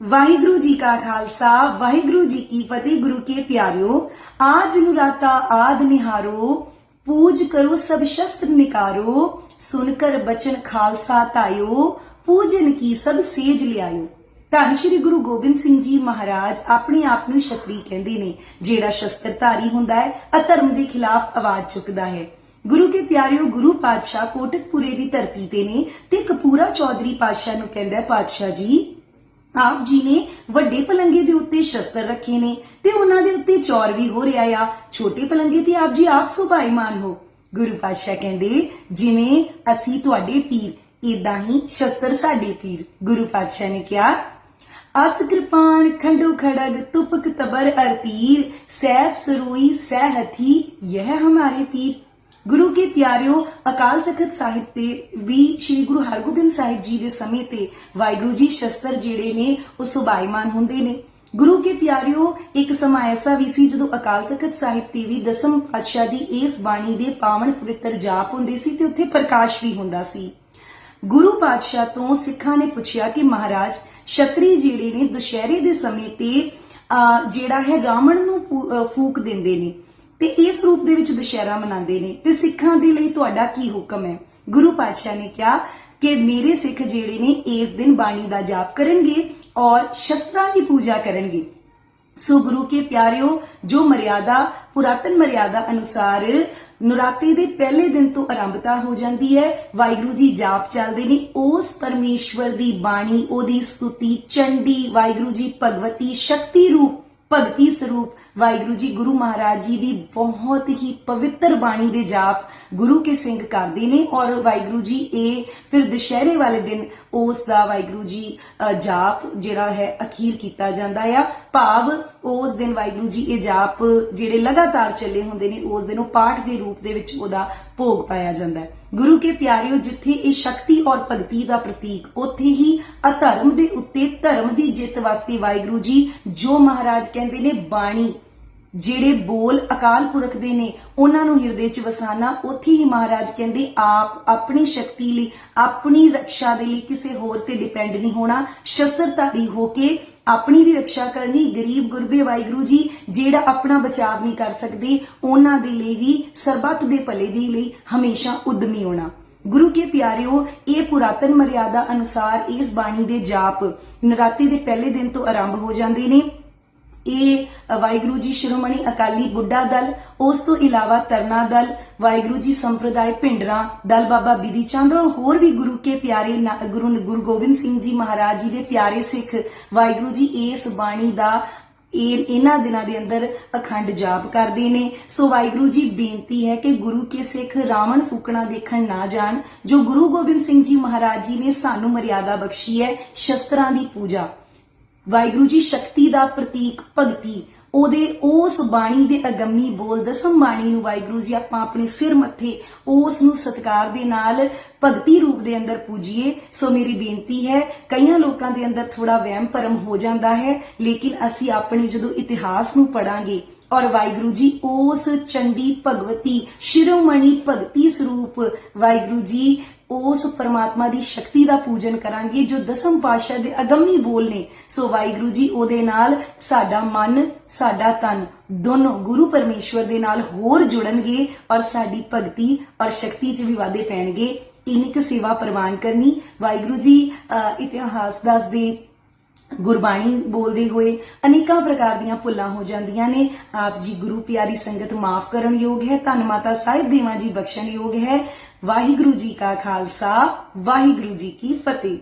ਵਾਹਿਗੁਰੂ ਜੀ ਕਾ ਖਾਲਸਾ, ਵਾਹਿਗੁਰੂ ਜੀ ਕੀ ਫਤਿਹ ਗੁਰੂ ਕੇ ਪਿਆਰਿਓ, ਆਜ ਨੁਰਾਤਾ ਆਦ ਨਿਹਾਰੋ, ਪੂਜ ਕਰੋ ਸਭ ਸ਼ਸਤਰ ਨਿਕਾਰੋ ਸੁਨ ਕਰ ਬਚਨ ਖਾਲਸਾ ਧਾਇਓ, ਪੂਜਨ ਕੀ ਸਭ ਸੇਜ ਲਿਆਇਓ। ਧੰਨ ਸ਼੍ਰੀ ਗੁਰੂ ਗੋਬਿੰਦ ਸਿੰਘ ਜੀ ਮਹਾਰਾਜ ਆਪਣੇ ਆਪ ਨੂੰ ਛਤਰੀ ਕਹਿੰਦੇ ਨੇ, ਜਿਹੜਾ ਸ਼ਸਤਰਧਾਰੀ ਹੁੰਦਾ ਹੈ, ਅਧਰਮ ਦੇ ਖਿਲਾਫ ਆਵਾਜ਼ ਚੁੱਕਦਾ ਹੈ। ਗੁਰੂ ਕੇ ਪਿਆਰਿਓ, ਗੁਰੂ ਪਾਤਸ਼ਾਹ ਕੋਟਕਪੂਰੇ ਦੀ ਧਰਤੀ ਤੇ ਨੇ ਤੇ ਕਪੂਰਾ ਚੌਧਰੀ ਪਾਤਸ਼ਾਹ ਨੂੰ ਕਹਿੰਦਾ ਪਾਤਸ਼ਾਹ ਜੀ ਆਪ ਜੀ ਨੇ ਵੱਡੇ ਪਲੰਗੇ ਦੇ ਉੱਤੇ ਸ਼ਸਤਰ ਰੱਖੇ ਨੇ ਤੇ ਉਹਨਾਂ ਦੇ ਉੱਤੇ ਚੌਰ ਵੀ ਹੋ ਰਿਹਾ ਆ। ਛੋਟੇ ਪਲੰਗੇ ਤੇ ਆਪ ਜੀ ਆਪ ਸੁਭਾਈਮਾਨ ਹੋ। ਗੁਰੂ ਪਾਤਸ਼ਾਹ ਕਹਿੰਦੇ, ਜਿਵੇਂ ਅਸੀਂ ਤੁਹਾਡੇ ਪੀਰ ਇਦਾਂ ਹੀ ਸ਼ਸਤਰ ਸਾਡੇ ਪੀਰ। ਗੁਰੂ ਪਾਤਸ਼ਾਹ ਨੇ ਕਿਹਾ, ਅਸ ਕਿਰਪਾਨ ਖੰਡੋ ਖੜਗ ਤੁਪਕ ਤਬਰ ਅਰ ਤੀਰ ਸੈਫ ਸਰੋਈ ਸਹਿ ਹਥੀ, ਯਹ ਹਮਾਰੇ ਪੀਰ। ਗੁਰੂ ਕੇ ਪਿਆਰਿਓ ਅਕਾਲ ਤਖਤ ਸਾਹਿਬ ਤੇ ਵੀ ਸ੍ਰੀ ਗੁਰੂ ਹਰਗੋਬਿੰਦ ਸਾਹਿਬ ਜੀ ਦੇ ਸਮੇਂ ਤੇ ਵਾਹਿਗੁਰੂ ਜੀ ਸ਼ਸਤਰ ਜਿਹੜੇ ਨੇ ਉਹ ਸੁਭਾਈਮਾਨ ਹੁੰਦੇ ਨੇ। ਗੁਰੂ ਕੇ ਪਿਆਰਿਓ ਇੱਕ ਸਮਾਂ ਐਸਾ ਵੀ ਸੀ ਜਦੋਂ ਅਕਾਲ ਤਖਤ ਸਾਹਿਬ ਤੇ ਵੀ ਦਸਮ ਪਾਤਸ਼ਾਹ ਦੀ ਇਸ ਬਾਣੀ ਦੇ ਪਾਵਨ ਪਵਿੱਤਰ ਜਾਪ ਹੁੰਦੇ ਸੀ ਤੇ ਉੱਥੇ ਪ੍ਰਕਾਸ਼ ਵੀ ਹੁੰਦਾ ਸੀ। ਗੁਰੂ ਪਾਤਸ਼ਾਹ ਤੋਂ ਸਿੱਖਾਂ ਨੇ ਪੁੱਛਿਆ ਕਿ ਮਹਾਰਾਜ ਛਤਰੀ ਜਿਹੜੇ ਨੇ ਦੁਸ਼ਹਿਰੇ ਦੇ ਸਮੇਂ ਤੇ ਅਹ, ਜਿਹੜਾ ਹੈ ਰਾਵਣ ਨੂੰ ਫੂਕ ਦਿੰਦੇ ਨੇ। ਤੇ ਇਸ ਰੂਪ ਦੇ ਵਿੱਚ ਦੁਸ਼ਹਿਰਾ ਮਨਾਉਂਦੇ ਨੇ। ਤੇ ਸਿੱਖਾਂ ਦੇ ਲਈ ਤੁਹਾਡਾ ਕੀ ਹੁਕਮ ਹੈ? ਗੁਰੂ ਪਾਤਸ਼ਾਹ ਨੇ ਕਿਹਾ ਕਿ ਮੇਰੇ ਸਿੱਖ ਜਿਹੜੇ ਨੇ, ਇਸ ਦਿਨ ਬਾਣੀ ਦਾ ਜਾਪ ਕਰਨਗੇ ਔਰ ਸ਼ਸਤਰਾਂ ਦੀ ਪੂਜਾ ਕਰਨਗੇ। ਸੋ ਗੁਰੂ ਕੇ ਪਿਆਰਿਓ, ਜੋ ਮਰਿਆਦਾ, ਪੁਰਾਤਨ ਮਰਿਆਦਾ ਅਨੁਸਾਰ ਨਰਾਤੇ ਦੇ ਪਹਿਲੇ ਦਿਨ ਤੋਂ ਆਰੰਭਤਾ ਹੋ ਜਾਂਦੀ ਹੈ, ਵਾਹਿਗੁਰੂ ਜੀ ਜਾਪ ਚੱਲਦੇ ਨੇ, ਉਸ ਪਰਮੇਸ਼ਵਰ ਦੀ ਬਾਣੀ, ਉਹਦੀ ਸਤੁਤੀ, ਚੰਡੀ, ਵਾਹਿਗੁਰੂ ਜੀ ਭਗਵਤੀ ਸ਼ਕਤੀ ਰੂਪ, ਭਗਤੀ ਸਰੂਪ ਵਾਹਿਗੁਰੂ ਜੀ, ਗੁਰੂ ਮਹਾਰਾਜ ਜੀ ਦੀ ਬਹੁਤ ਹੀ ਪਵਿੱਤਰ ਬਾਣੀ ਦੇ ਜਾਪ ਗੁਰੂ ਕੇ ਸਿੰਘ ਕਰਦੇ ਨੇ ਔਰ ਵਾਹਿਗੁਰੂ ਜੀ, ਇਹ ਫਿਰ ਦੁਸ਼ਹਿਰੇ ਵਾਲੇ ਦਿਨ ਉਸ ਦਾ ਵਾਹਿਗੁਰੂ ਜੀ ਜਾਪ ਜਿਹੜਾ ਹੈ ਅਖੀਰ ਕੀਤਾ ਜਾਂਦਾ ਆ। ਭਾਵ ਉਸ ਦਿਨ ਵਾਹਿਗੁਰੂ ਜੀ, ਇਹ ਜਾਪ ਜਿਹੜੇ ਲਗਾਤਾਰ ਚੱਲੇ ਹੁੰਦੇ ਨੇ, ਉਸ ਦਿਨ ਉਹ ਪਾਠ ਦੇ ਰੂਪ ਦੇ ਵਿੱਚ ਉਹਦਾ ਭੋਗ ਪਾਇਆ ਜਾਂਦਾ ਹੈ। ਗੁਰੂ ਕੇ ਪਿਆਰਿਓ, ਜਿੱਥੇ ਇਹ ਸ਼ਕਤੀ ਔਰ ਭਗਤੀ ਦਾ ਪ੍ਰਤੀਕ, ਉੱਥੇ ਹੀ ਅਧਰਮ ਦੇ ਉੱਤੇ ਧਰਮ ਦੀ ਜਿੱਤ ਵਾਸਤੇ ਵਾਹਿਗੁਰੂ ਜੀ, ਜੋ ਮਹਾਰਾਜ ਕਹਿੰਦੇ ਨੇ ਬਾਣੀ ਜਿਹੜੇ ਬੋਲ ਅਕਾਲ ਪੁਰਖ ਦੇ ਨੇ, ਉਹਨਾਂ ਨੂੰ ਹਿਰਦੇ 'ਚ ਵਸਾਣਾ ਉੱਥੇ ਹੀ ਮਹਾਰਾਜ ਕਹਿੰਦੇ, ਆਪ ਆਪਣੀ ਸ਼ਕਤੀ ਲਈ, ਆਪਣੀ ਰੱਖਿਆ ਦੇ ਲਈ ਕਿਸੇ ਹੋਰ ਤੇ ਡਿਪੈਂਡ ਨਹੀਂ ਹੋਣਾ। ਸ਼ਸਤਰਧਾਰੀ ਹੋ ਕੇ ਆਪਣੀ ਵੀ ਰੱਖਿਆ ਕਰਨੀ, ਗਰੀਬ ਗੁਰਬੇ ਵਾਹਿਗੁਰੂ ਜੀ, ਜਿਹੜਾ ਆਪਣਾ ਬਚਾਵ ਨਹੀਂ ਕਰ ਸਕਦੇ, ਉਹਨਾਂ ਦੇ ਲਈ ਵੀ, ਸਰਬੱਤ ਦੇ ਭਲੇ ਦੇ ਲਈ ਹਮੇਸ਼ਾ ਉਦਮੀ ਹੋਣਾ। ਗੁਰੂ ਕੇ ਪਿਆਰਿਓ, ਇਹ ਪੁਰਾਤਨ ਮਰਿਆਦਾ ਅਨੁਸਾਰ ਇਸ ਬਾਣੀ ਦੇ ਜਾਪ ਨਰਾਤੇ ਦੇ ਪਹਿਲੇ ਦਿਨ ਤੋਂ ਆਰੰਭ ਹੋ ਜਾਂਦੇ ਨੇ। ਇਹ ਵਾਹਿਗੁਰੂ ਜੀ ਸ਼੍ਰੋਮਣੀ ਅਕਾਲੀ ਬੁੱਢਾ ਦਲ, ਉਸ ਤੋਂ ਇਲਾਵਾ ਤਰਨਾ ਦਲ, ਵਾਹਿਗੁਰੂ ਜੀ ਸੰਪਰਦਾਇ ਭਿੰਡਰਾ ਦਲ ਬਾਬਾ ਬਿਧੀ ਚੰਦ ਔਰ ਹੋਰ ਵੀ ਗੁਰੂ ਕੇ ਪਿਆਰੇ ਗੁਰੂ ਗੁਰੂ ਗੋਬਿੰਦ ਸਿੰਘ ਜੀ ਮਹਾਰਾਜ ਜੀ ਦੇ ਪਿਆਰੇ ਸਿੱਖ ਵਾਹਿਗੁਰੂ ਜੀ ਇਸ ਬਾਣੀ ਦਾ ਇਹ, ਇਹਨਾਂ ਦਿਨਾਂ ਦੇ ਅੰਦਰ ਅਖੰਡ ਜਾਪ ਕਰਦੇ ਨੇ। ਸੋ ਵਾਹਿਗੁਰੂ ਜੀ, ਬੇਨਤੀ ਹੈ ਕਿ ਗੁਰੂ ਕੇ ਸਿੱਖ ਰਾਵਣ ਫੂਕਣਾ ਦੇਖਣ ਨਾ ਜਾਣ, ਜੋ ਗੁਰੂ ਗੋਬਿੰਦ ਸਿੰਘ ਜੀ ਮਹਾਰਾਜ ਜੀ ਨੇ ਸਾਨੂੰ ਮਰਿਆਦਾ ਬਖਸ਼ੀ ਹੈ ਸ਼ਸਤਰਾਂ ਦੀ ਪੂਜਾ। ਵਾਹਿਗੁਰੂ ਜੀ ਸ਼ਕਤੀ ਦਾ ਪ੍ਰਤੀਕ ਭਗਤੀ। ਉਹਦੇ ਉਸ ਬਾਣੀ ਦੇ ਅਗੰਮੀ ਬੋਲ ਦਸਮ ਬਾਣੀ ਨੂੰ ਵਾਹਿਗੁਰੂ ਜੀ ਆਪਾਂ ਆਪਣੇ ਸਿਰ ਮੱਥੇ ਉਸ ਨੂੰ ਸਤਕਾਰ ਦੇ ਨਾਲ ਭਗਤੀ ਰੂਪ ਦੇ ਅੰਦਰ ਪੂਜੀਏ। ਸੋ ਮੇਰੀ ਬੇਨਤੀ ਹੈ, ਕਈਆਂ ਲੋਕਾਂ ਦੇ ਅੰਦਰ ਥੋੜਾ ਵਹਿਮ ਭਰਮ ਹੋ ਜਾਂਦਾ ਹੈ, ਲੇਕਿਨ ਅਸੀਂ ਆਪਣੇ ਜਦੋਂ ਇਤਿਹਾਸ ਨੂੰ ਪੜਾਂਗੇ ਔਰ ਵਾਹਿਗੁਰੂ ਜੀ ਉਸ ਚੰਡੀ ਭਗਵਤੀ ਸ਼ਿਰੋਮਣੀ ਭਗਤੀ ਸਰੂਪ ਵਾਹਿਗੁਰੂ ਜੀ ਉਸ ਪਰਮਾਤਮਾ ਦੀ ਸ਼ਕਤੀ ਦਾ ਪੂਜਨ ਕਰਾਂਗੇ ਜੋ ਦਸਮ ਪਾਤਸ਼ਾਹ ਦੇ ਅਗੰਮੀ ਬੋਲ ਨੇ। ਸੋ ਵਾਹਿਗੁਰੂ ਜੀ ਉਹਦੇ ਨਾਲ ਸਾਡਾ ਮਨ ਸਾਡਾ ਤਨ ਦੋਨੋਂ ਗੁਰੂ ਪਰਮੇਸ਼ਵਰ ਦੇ ਨਾਲ ਹੋਰ ਜੁੜਨਗੇ ਔਰ ਸਾਡੀ ਭਗਤੀ ਔਰ ਸ਼ਕਤੀ 'ਚ ਵੀ ਵਾਧੇ ਪੈਣਗੇ। ਇੰਨੀ ਕੁ ਸੇਵਾ ਪ੍ਰਵਾਨ ਕਰਨੀ। ਵਾਹਿਗੁਰੂ ਜੀ ਅਹ, ਇਤਿਹਾਸ ਦੱਸਦੇ ਗੁਰਬਾਣੀ ਬੋਲਦੇ ਹੋਏ ਅਨੇਕਾਂ ਪ੍ਰਕਾਰ ਦੀਆਂ ਭੁੱਲਾਂ ਹੋ ਜਾਂਦੀਆਂ ਨੇ। ਆਪ ਜੀ ਗੁਰੂ ਪਿਆਰੀ ਸੰਗਤ ਮਾਫ ਕਰਨ ਯੋਗ ਹੈ। ਧੰਨ ਮਾਤਾ ਸਾਹਿਬ ਦੇਵਾਂ ਜੀ ਬਖਸ਼ਣ ਯੋਗ ਹੈ। ਵਾਹਿਗੁਰੂ ਜੀ ਕਾ ਖਾਲਸਾ, ਵਾਹਿਗੁਰੂ ਜੀ ਕੀ ਫਤਿਹ।